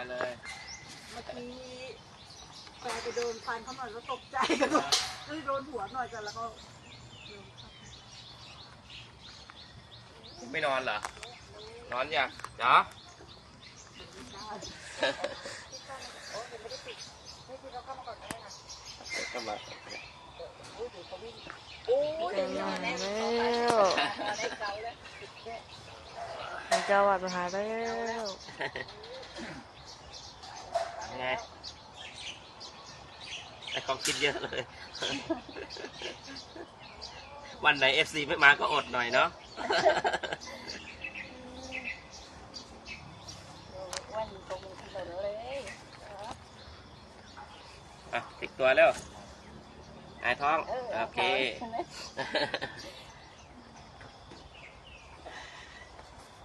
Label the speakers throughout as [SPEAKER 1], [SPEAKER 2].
[SPEAKER 1] บายเลย
[SPEAKER 2] เมื่อกี้แฟนไปโดนฟันเขาหน่อยแล้วตกใจกันหมดเอ้ยโดนหัวหน่อยกันแล้วก็
[SPEAKER 1] ไม่นอนเหรอ นอนยังจ๋าเข้ามา
[SPEAKER 3] เป็นยังไงแล้วมันจะวัดมาหาแล้ว
[SPEAKER 1] ไงไอของคิดเยอะเลย วันไหนเอฟซีไม่มาก็อดหน่อยเนาะ
[SPEAKER 2] วันตรงถนนเลย
[SPEAKER 1] อะติดตัวแล้วไอท้อง โอเค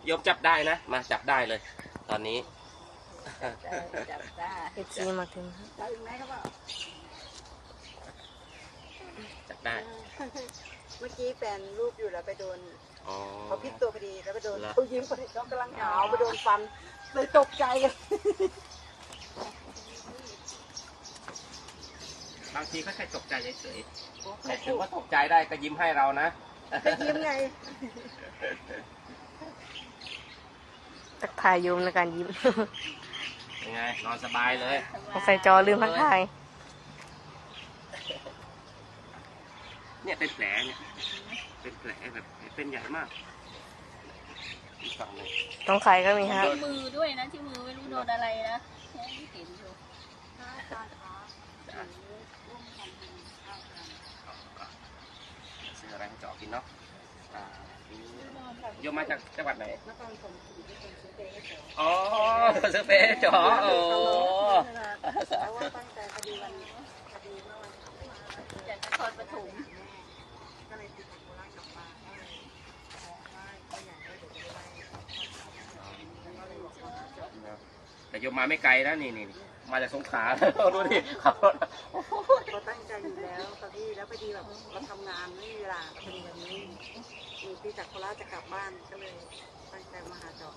[SPEAKER 1] ยกจับได้นะ มาจับได้เลย ตอนนี้
[SPEAKER 2] จับได้
[SPEAKER 3] เอฟซีมาถึง
[SPEAKER 2] จับอีกไหมครับว่า
[SPEAKER 1] จับได้
[SPEAKER 2] เมื่อกี้แฟนรูปอยู่แล้วไปโดน
[SPEAKER 1] อ๋อ
[SPEAKER 2] เขาพลิกตัวพอดีแล้วไปโดน
[SPEAKER 1] เหรอ
[SPEAKER 2] เขายิ้มพอดีเขากำลังหาวไปโดนฟันเลยตกใจกัน
[SPEAKER 1] บางทีก็แค่ตกใจเฉยๆแต่ถือว่าตกใจได้ก็ยิ้มให้เรานะ
[SPEAKER 2] ไปยิ้มไง
[SPEAKER 3] ทักทายโยมในการยิ้ม
[SPEAKER 1] ยังไงนอนสบายเลย
[SPEAKER 3] สงสัยจอลืมทักทาย
[SPEAKER 1] เนี่ยเป็นแผลเนี่ยเป็นแผลแบบเป็นใหญ่มากอีกฝั่งหนึ่ง
[SPEAKER 3] ต้องใครก็มีฮะ
[SPEAKER 4] ที่มือด้วยนะที่มือไม่รู้โดนอะไรนะยังไม่เห็นอยู่
[SPEAKER 1] ซื้ออะไรให้เจาะกินเนาะอ่า โยมมาจากจังหวัดไหน
[SPEAKER 2] นครสมศรีที่เป็นซื้อเต๊ะเฉย
[SPEAKER 1] อ๋อซื้อเป๊ะเจาะโอ้
[SPEAKER 2] เพราะว่าตั้งใจคดีวันคดีเมื่อวันเสาร์มา
[SPEAKER 4] จากนครปฐม
[SPEAKER 2] ก็เลยติดโคราชกลับมาก็เลยขอไหว้ก็อยากให้เดี๋ยวจะได้ก็เลยบอกว่า
[SPEAKER 1] แต่โยมมาไม่ไกลนะนี่นี่มาจากสงขลาดูดิขับรถ
[SPEAKER 2] เขาตั้งใจอยู่แล้วตอนที่แล้วพอดีแบบเราทำงานไม่มีเวลาพอดีวันนี้มีพี่จากโคราชจะกลับบ้านก็เลยตั้งใจมาหาจอ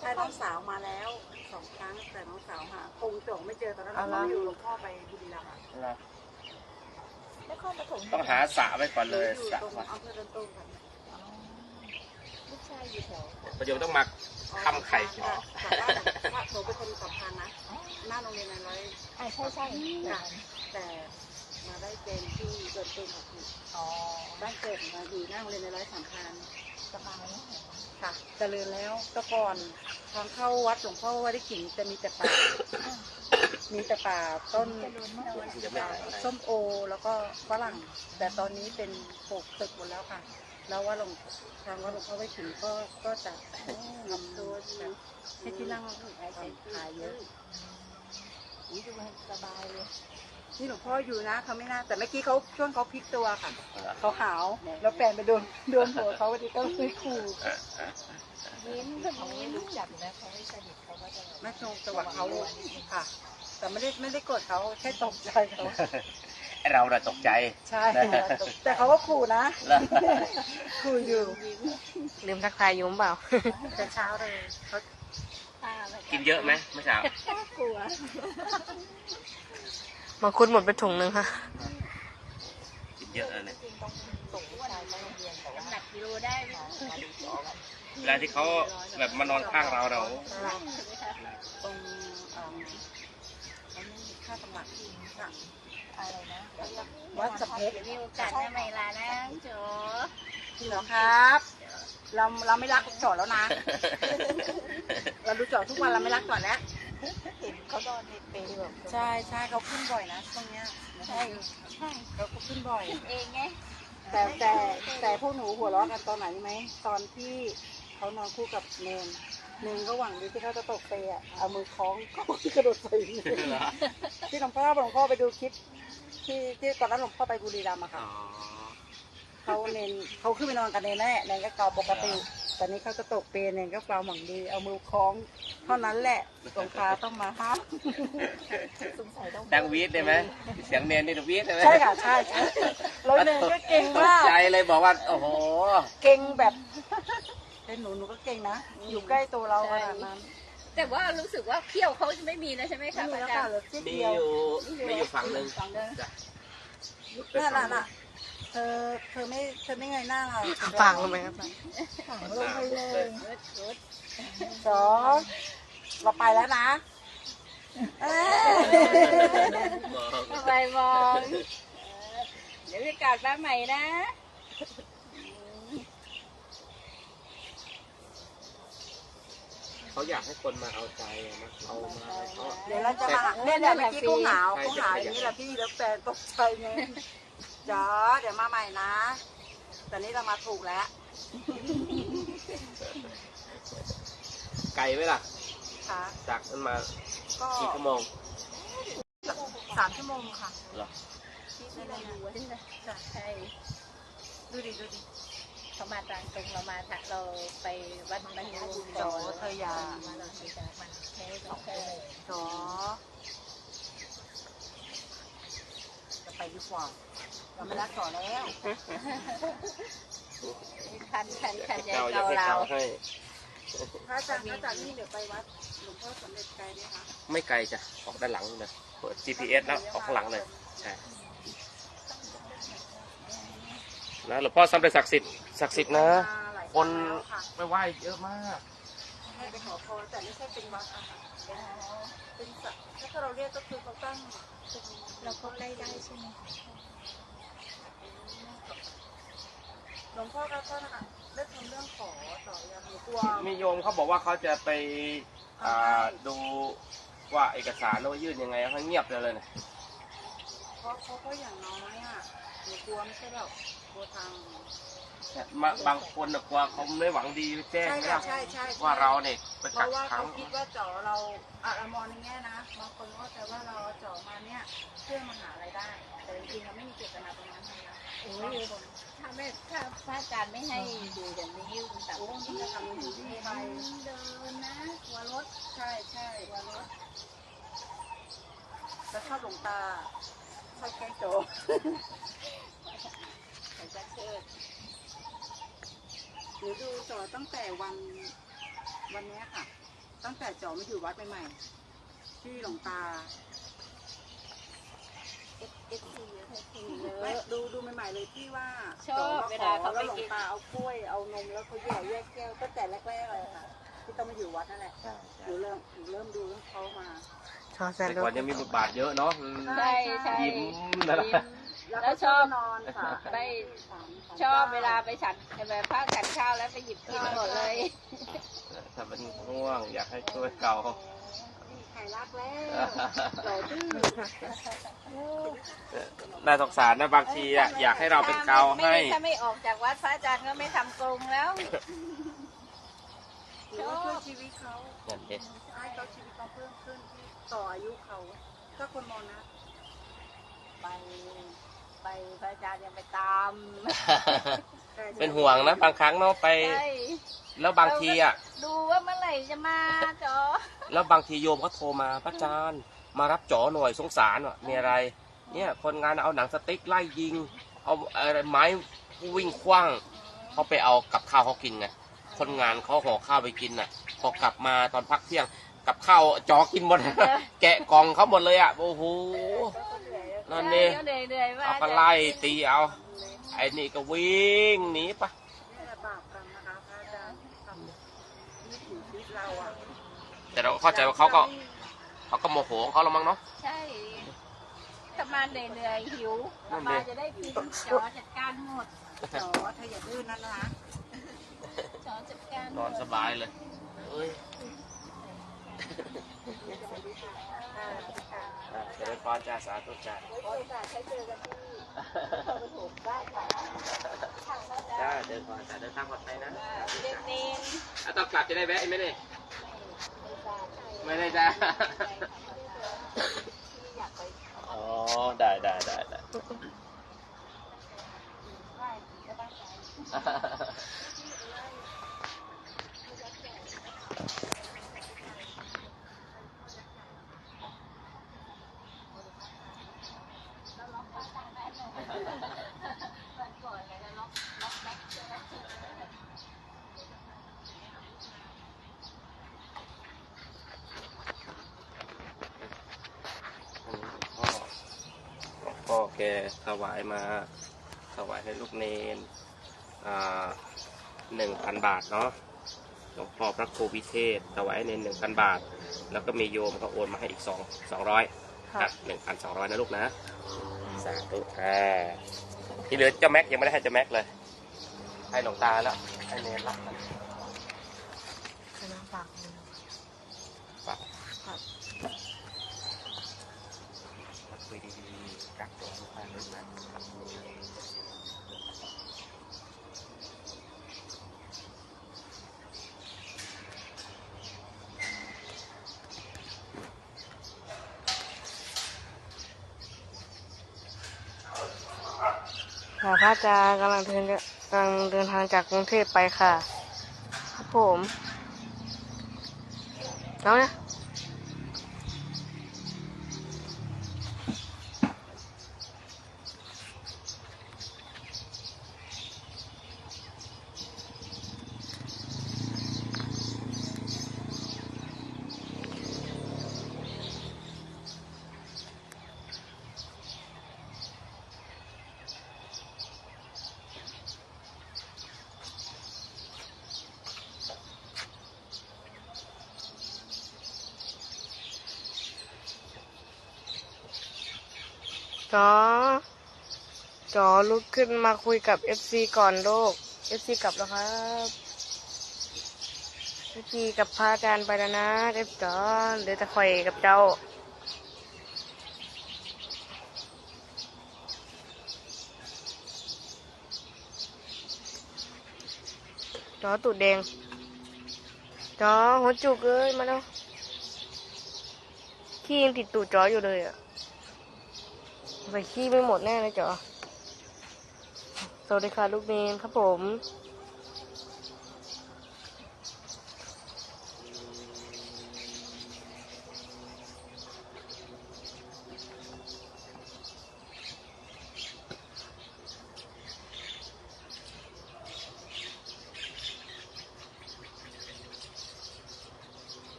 [SPEAKER 2] ใช่น้องสาวมาแล้วสองครั้งแต่น้องสาวหาคงจงไม่เจอตอนนั้นเราอยู่หลวงพ่อไปบุรีรัมย์อะ
[SPEAKER 4] นครปฐม
[SPEAKER 1] ต้องหาสระไว้ก่อนเลย
[SPEAKER 2] อยู่
[SPEAKER 1] สระ
[SPEAKER 2] ตรง
[SPEAKER 1] วัด
[SPEAKER 2] อำเภอเดินตูมค่ะ
[SPEAKER 4] ลูกชายอยู่แถว
[SPEAKER 1] ประโยมต้องมา ทำไข่เจาะ
[SPEAKER 2] แต่ว่าว่าหนูเป็นคนสำคัญนะหน้าโรงเรียนในร้อย
[SPEAKER 4] อ่าใช่ใช่
[SPEAKER 2] ค่ะแต่มาได้เกณฑ์ที่เดินตูมของคุณ
[SPEAKER 4] อ๋อ
[SPEAKER 2] บ้านเกิดมาอยู่หน้าโรงเรียนในร้อยสามพัน
[SPEAKER 4] สบายนะ
[SPEAKER 2] ค่ะเจริญแล้วแต่ก่อนทางเข้าวัดหลวงพ่อวัดไร่ขิงจะมีแต่ป่ามีแต่ป่าต้น
[SPEAKER 4] จะโดนเมื่อวัน
[SPEAKER 1] จะไม่หาย
[SPEAKER 2] ส้มโอแล้วก็ฝรั่งแต่ตอนนี้เป็นปลูกตึกหมดแล้วค่ะ แล้วว่าหลวงทางวัดหลวงพ่อไร่ขิงก็ก็จะทำตัวแบบให้ที่นั่งขายเยอะ
[SPEAKER 4] นี่ดูให้สบายเลย
[SPEAKER 2] นี่หลวงพ่ออยู่นะเขาไม่น่าแต่เมื่อกี้เขาช่วงเขาพลิกตัวค่ะเขาหาวแล้วแฟนไปโดนโดนหัวเขาวันนี้ก็เลยขู่
[SPEAKER 4] ยิ้มเขาไม่รู้จักนะเขาไม่สนิทเขาก็จะ
[SPEAKER 2] แม่ชงจังหวะเขาค่ะ แต่ไม่ได้ไม่ได้โกรธเขาแค่ตกใจเขา
[SPEAKER 1] ไอ้เราน่ะตกใจ
[SPEAKER 2] ใช่แต่เขาก็ขู่นะ
[SPEAKER 1] แล้ว
[SPEAKER 2] ขู่อยู่
[SPEAKER 3] ลืมทักทายโยมเปล่า
[SPEAKER 2] แต่เช้าเลยเขา
[SPEAKER 4] ตาแบบ
[SPEAKER 1] กินเยอะไหมเมื่อเช้า
[SPEAKER 4] กลัว
[SPEAKER 3] มังคุดหมดไปถุงหนึ่งค่ะ
[SPEAKER 1] กินเยอะเลยเนี่ย
[SPEAKER 4] จริงต้องส่งลูกชายไปโรงเรียนแต่ว่าน้ำหนักกิโลได้ไหม
[SPEAKER 1] เวลาที่เขาแบบมานอนข้างเราเรา
[SPEAKER 2] ตรงเอ่อเขาไม่มีค่า สมัครค่ะ
[SPEAKER 4] อะไรนะ
[SPEAKER 2] วัดสะเพชร
[SPEAKER 4] เดี๋ยวมีโอกาสได้ใหม่ลานะโจ
[SPEAKER 2] เหรอครับ เราเราไม่รักจอดแล้วนะ เราดูจอดทุกวันเราไม่รักจอดแล้ว
[SPEAKER 4] เห็นเขานอนในเปรย์แบบ
[SPEAKER 2] ใช่ใช่เขาขึ้นบ่อยนะตรงเนี้ย
[SPEAKER 4] ใช่ใช่
[SPEAKER 2] เขาก็ขึ้นบ่อย
[SPEAKER 4] เองไง
[SPEAKER 2] แต่แต่แต่พวกหนูหัวเราะกันตอนไหนรู้ไหมตอนที่เขานอนคู่กับเนนเนนก็หวังดีที่เขาจะตกเปรย์อะเอามือคล้องเขากระโดดใส่เนน
[SPEAKER 1] เหรอ
[SPEAKER 2] ที่หลวงพ่อหลวงพ่อไปดูคลิป ที่ที่ตอนนั้นหลวงพ่อไปบุรีรัมย์อะ
[SPEAKER 1] อ๋
[SPEAKER 2] ค่ะ
[SPEAKER 1] อ
[SPEAKER 2] เขาเนนเขาขึ้นไปนอนกับเนนแน่เนนก็เกาปกติ แต่นี้เขาจะตกเปรย์เนนก็เกาหวังดี เอามือคล้อง เท่านั้นแหละสงคราต้องมาห้าม
[SPEAKER 4] สงสัยต้อง
[SPEAKER 1] ดังวีดได้ไหมเสียงเนนนี่ดังวีดได้ไหม
[SPEAKER 2] ใช่ค่ะใช่ใช่แล้วเนนก็เก่ง
[SPEAKER 1] ตก
[SPEAKER 2] มาก
[SPEAKER 1] ใจเลยบอกว่า โอ้โห
[SPEAKER 2] เก่งแบบ เป็นหนูหนูก็เก่งนะ อยู่ใกล้ตัวเราขนาดนั้น
[SPEAKER 4] แต่ว่ารู้สึกว่าเขี้ยวเขาจะไม่มีนะใช่ไหม
[SPEAKER 2] ไม่
[SPEAKER 4] คะ
[SPEAKER 2] มี
[SPEAKER 4] อา
[SPEAKER 2] แล้ว
[SPEAKER 4] จาร
[SPEAKER 2] ค่ะ
[SPEAKER 4] ย์
[SPEAKER 2] เหลือจิ๊ด
[SPEAKER 1] มี
[SPEAKER 2] เดียว
[SPEAKER 1] อยู่มีอยู่ฝั่งหนึ่ง
[SPEAKER 4] ฝั่งเดิน
[SPEAKER 1] จ้ะ
[SPEAKER 2] นั่นน่ะน่ะเธอเธอไม่เธอไม่เงยหน้าเรา
[SPEAKER 3] ฝังลงไปครับ
[SPEAKER 2] ฝังลงไปเลย
[SPEAKER 4] เอิร์ดเอิร์ด
[SPEAKER 2] สองเราไปแล้วนะเอ้ย
[SPEAKER 1] มอง
[SPEAKER 4] ทำไมมองเออเดี๋ยวจะกลับมาใหม่นะ
[SPEAKER 1] เขาอยากให้คนมาเอาใจอะมาเอามาให้เขา
[SPEAKER 2] เดี๋ยวเราจะมาเนี่ยเนี่ยเมื่อกี้กุ้งหนาวกุ้งหนาวอย่างนี้แหละพี่แล้วแฟนตกใจไงจ๋อเดี๋ยวมาใหม่นะแต่นี้เรามาถูกแล้ว
[SPEAKER 1] ไกลไหมล่ะ
[SPEAKER 2] ค่ะ
[SPEAKER 1] จากนั้นมา
[SPEAKER 2] ก็
[SPEAKER 1] กี่ชั่วโมง
[SPEAKER 2] สามชั่วโมงค่ะ
[SPEAKER 1] เหรอ
[SPEAKER 4] ที่เราอยู่ว่าใช่
[SPEAKER 2] ดูดิดูดิ
[SPEAKER 4] เขามาทางตรงเรามาทางเราไปวัดบรรยู
[SPEAKER 2] โจเธออย่า
[SPEAKER 4] มาเราไปจากมันแค่สองแค่
[SPEAKER 2] จ๋อจะไปดีกว่าเราไม่รักต่อแล้ว
[SPEAKER 4] คันคันคันใหญ่
[SPEAKER 1] เจ้าอยาก
[SPEAKER 4] เกา
[SPEAKER 1] ให้
[SPEAKER 4] เรา
[SPEAKER 1] เขาให้
[SPEAKER 2] พระอาจารย์พระอาจารย์นี่เดี๋ยวไปวัดหลวงพ่อสมเด็จไกลไหมคะ
[SPEAKER 1] ไม่ไกลจ้ะออกด้านหลังเลยเปิด GPS แล้วออกข้างหลังเลยใช่นะหลวงพ่อสำเร็จศักดิ์สิทธิ์ ศักดิ์สิทธิ์นะ คน
[SPEAKER 2] แล้วค่ะ
[SPEAKER 1] ไปไหว้เยอะมาก
[SPEAKER 2] ให้ไปขอพรแต่ไม่ใช่เป็นวัดอะค่ะเป็นสัตว์ถ้าเราเรียกก็คือเขาตั้งเป็น
[SPEAKER 4] เราก็ใกล้ได้ใช่ไหม
[SPEAKER 2] หลวงพ่อก็ก็นะคะได้ทำเรื่องขอต่อยังหนูกลัว
[SPEAKER 1] มีโยมเขาบอกว่าเขาจะไปอ่าดูว่าเอกสารเรายื่นยังไงเขาเงียบเลยเนี่ย
[SPEAKER 2] เพราะเพราะเพราะอย่างน้อยอะ หนูกลัวไม่ใช่แบบกลัวทาง
[SPEAKER 1] มาบางคนน่ะกลัวเขาไม่หวังดีแจ้ง
[SPEAKER 2] ใช่
[SPEAKER 1] ไหม
[SPEAKER 2] ค่ะ
[SPEAKER 1] ล่ะ
[SPEAKER 2] ใช่ใช่ใช่
[SPEAKER 1] ว่าเราเนี่ยไป
[SPEAKER 2] เพ
[SPEAKER 1] กัก
[SPEAKER 2] ราะว่า
[SPEAKER 1] ขั
[SPEAKER 2] เขา
[SPEAKER 1] ง
[SPEAKER 2] คิดว่าจ่อเราอะเรามองในแง่นะบางคนก็แต่ว่าเราเอาจ่อมาเนี่ยเพื่อมาหารายได้ แต่จริงๆเราไม่มีเจตนาตรงนั้นเลยนะ
[SPEAKER 4] โอ้
[SPEAKER 2] บาง
[SPEAKER 4] ย
[SPEAKER 2] คน
[SPEAKER 4] ถ้าไม่ถ้าพระอาจารย์ไม่ให้อยู่อย่างนี้คุณแต่
[SPEAKER 2] โอ้ยจะทำอยู่ที่ไป
[SPEAKER 4] เดินนะหัวรถ
[SPEAKER 2] ใช่ใช่วันรถ แล้วชอบหลวงตา ชอบแก้โจ
[SPEAKER 4] ใส่กระเชิด
[SPEAKER 2] หนูดูจอตั้งแต่วันวันนี้ค่ะ ตั้งแต่จอมาอยู่วัดใหม่ๆที่หลวงตา
[SPEAKER 4] เอฟเอฟซีเยอะซีเย
[SPEAKER 2] ไม่ดูดูใหม่ๆเลยที่ว่า
[SPEAKER 4] ชอบเวลาเขา
[SPEAKER 2] แล้ว
[SPEAKER 4] ไป
[SPEAKER 2] หลว
[SPEAKER 4] กิ
[SPEAKER 2] ง
[SPEAKER 4] น
[SPEAKER 2] ตาเอากล้วยเอานมแล้วเขาแย่แยกแก้วตั้งแต่แรกๆเลยค่ะ ที่ต้องมาอยู่วัดนั่นแหละหนูเริ่มหนูเริ่มดูเรื่องเขามา
[SPEAKER 3] ชอแซ
[SPEAKER 1] แต่
[SPEAKER 3] นด์
[SPEAKER 1] ก่อนยังมีบทบาทเยอะเนาะอืม
[SPEAKER 4] ใช่ใช่
[SPEAKER 1] ยิ้มนะ
[SPEAKER 4] ยิ้ม
[SPEAKER 2] แล้ว
[SPEAKER 4] แล้
[SPEAKER 2] ก็
[SPEAKER 4] ว
[SPEAKER 2] ช
[SPEAKER 4] ช
[SPEAKER 2] อ
[SPEAKER 4] อ
[SPEAKER 2] บบนอนค่ะ
[SPEAKER 4] ได้
[SPEAKER 2] สามสม
[SPEAKER 4] ชอบ
[SPEAKER 2] ก้
[SPEAKER 4] เวลาไปฉันแบบพระฉันข้าวแล้วไปหยิบกินหมดเลย
[SPEAKER 1] ถ้ามันง่วงอยากให้ช่วยเกา
[SPEAKER 2] ใครรักแล้วหล่อดื้อ
[SPEAKER 1] น่าสงสารนะบางทีอะอยากให้เราเป็นเกาให้
[SPEAKER 4] ไม่ถ้าไม่ออกจากวัดพระอาจารย์ก็ไม่ทำกรงแล้ว
[SPEAKER 2] หรือว่าช่วยชีวิตเขา
[SPEAKER 1] นั่นเอง
[SPEAKER 2] ให้เขาชีวิตเขาเพิ่มขึ้นที่ ต่ออายุเขา ถ้าคนมองนะ
[SPEAKER 4] ไปไปพระอาจารย์ยังไปตาม
[SPEAKER 1] เป็นห่วงนะบางครั้งเนาะไป
[SPEAKER 4] ใช่
[SPEAKER 1] แล้วบางทีอะ
[SPEAKER 4] ดูว่าเมื่อไหร่จะมาจอ
[SPEAKER 1] แล้วบางทีโยมเขาโทรมาพระอาจารย์ มารับจ๋อหน่อยสงสารว่ะมีอะไร เนี่ยคนงานเอาหนังสติ๊กไล่ยิง เอาอะไรไม้วิ่งคว้างเขาไปเอากับข้าวเขากินไงคนงานเขาห่อข้าวไปกินน่ะพอกลับมาตอนพักเที่ยง กับข้าวจ๋อกินหมด แกะกล่องเขาหมดเลยอะโอ้โหนั่นนี่
[SPEAKER 4] เหนื่อยเหนื่อยๆมา
[SPEAKER 1] เอาก็ไล่ตีเอาไอ้นี่ก็วิ่งหนีไป
[SPEAKER 2] นี่แหละบาปกรรมนะคะพระอาจารย์ทำนี่ถึงชีวิตเราอะ
[SPEAKER 1] แต่เราเข้าใจว่าเขาก็เขาก็โมโหของเขาแล้วมั้งเนาะ
[SPEAKER 4] ใช่ถ้ามาเหนื่อยๆหิว
[SPEAKER 1] นั่นดิ
[SPEAKER 4] มาจะได้กินจอจัดการหมด
[SPEAKER 2] จอเธออย่าดื้อนั่นนะ
[SPEAKER 4] จอจัดการ
[SPEAKER 1] นอนสบายเลยเอ้ยอะ เจริญพรจ้าสาธุจ้า
[SPEAKER 4] โอกาสใช้เจอกระตี้ถูกบ้าน
[SPEAKER 1] จ่าเดินพรจ้าเดินทางปลอดภัยนะ
[SPEAKER 4] เด็กเนน
[SPEAKER 1] อะต้องกลับจะได้แวะไหมเนี่ยไม่ได้จ้าอ๋อได้ได้ได้ได้ แกถวายมาถวายให้ลูกเนนหนึ่งพันบาทเนาะหลวงพ่อพระครูวิเทศถวายให้เนนหนึ่งพันบาท แล้วก็มีโยมก็โอนมาให้อีกสองสองร้อย
[SPEAKER 3] ครับ
[SPEAKER 1] หนึ่งพันสองร้อยนะลูกนะ สาธุอ่าที่เหลือเจ้าแม็กยังไม่ได้ให้เจ้าแม็กเลย ให้หลวงตาแล้ว ให้เนนรับมัน
[SPEAKER 3] คณะฝากเงิน
[SPEAKER 1] ฝาก
[SPEAKER 3] ครับ
[SPEAKER 1] คุยดีๆกักตัวลูกบ้านลูกบ้าน
[SPEAKER 3] ค่ะพระอาจารย์กำลังเดินกำลังเดินทางจากกรุงเทพไปค่ะครับผมแล้วเนี่ย จอจอลุกขึ้นมาคุยกับเอฟซีก่อนลูกเอฟซีกลับแล้วครับเอฟซีกับพระอาจารย์ไปแล้วนะเอฟจอเดี๋ยวจะคอยกับเจ้าจอตูดแดงจอหัวจุกเอ้ยมาแล้วขี้ยังติดตูดจออยู่เลยอะ ไปขี้ไม่หมดแน่เลยจอสวัสดีค่ะลูกเนนครับผม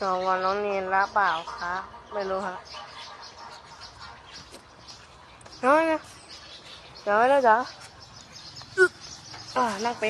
[SPEAKER 3] จองวันน้องเนนละเปล่าคะ ไม่รู้ฮะ น้อยนะเดี๋ยวแล้วจ้ะอึ๊กอ่านั่งไ